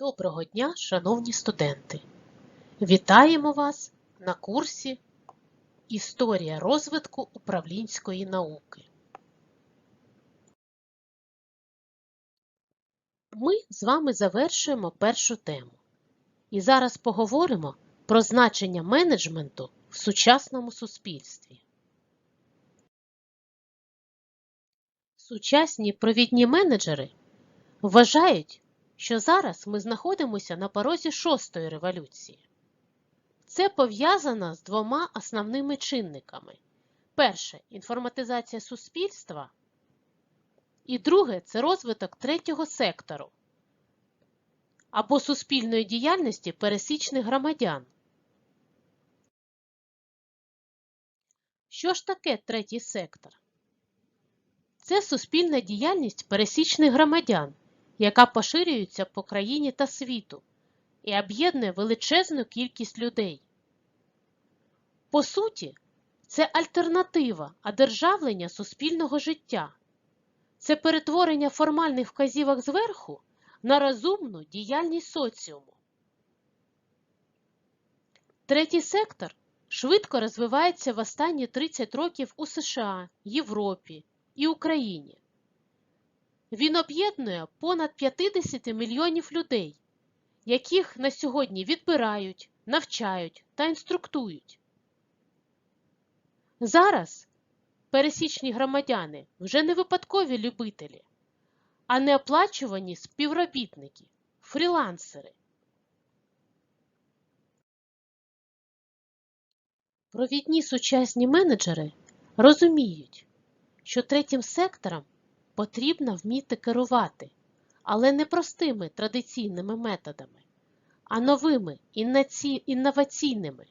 Доброго дня, шановні студенти! Вітаємо вас на курсі Історія розвитку управлінської науки. Ми з вами завершуємо першу тему. І зараз поговоримо про значення менеджменту в сучасному суспільстві. Сучасні провідні менеджери вважають, що зараз ми знаходимося на порозі шостої революції. Це пов'язано з двома основними чинниками. Перше інформатизація суспільства, і друге це розвиток третього сектору або суспільної діяльності пересічних громадян. Що ж таке третій сектор? Це суспільна діяльність пересічних громадян, яка поширюється по країні та світу і об'єднує величезну кількість людей. По суті, це альтернатива одержавлення суспільного життя. Це перетворення формальних вказівок зверху на розумну діяльність соціуму. Третій сектор швидко розвивається в останні 30 років у США, Європі і Україні. Він об'єднує понад 50 мільйонів людей, яких на сьогодні відбирають, навчають та інструктують. Зараз пересічні громадяни вже не випадкові любителі, а неоплачувані співробітники, фрілансери. Провідні сучасні менеджери розуміють, що третім сектором потрібно вміти керувати, але не простими традиційними методами, а новими інноваційними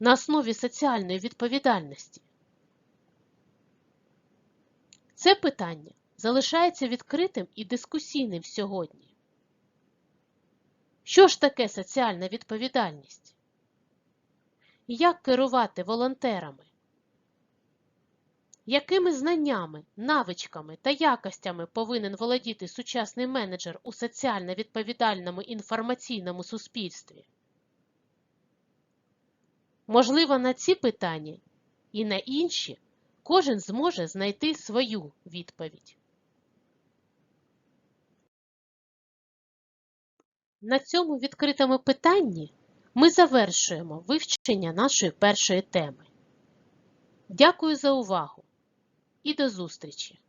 на основі соціальної відповідальності. Це питання залишається відкритим і дискусійним сьогодні. Що ж таке соціальна відповідальність? Як керувати волонтерами? Якими знаннями, навичками та якостями повинен володіти сучасний менеджер у соціально відповідальному інформаційному суспільстві? Можливо, на ці питання і на інші кожен зможе знайти свою відповідь. На цьому відкритому питанні ми завершуємо вивчення нашої першої теми. Дякую за увагу і до зустрічі!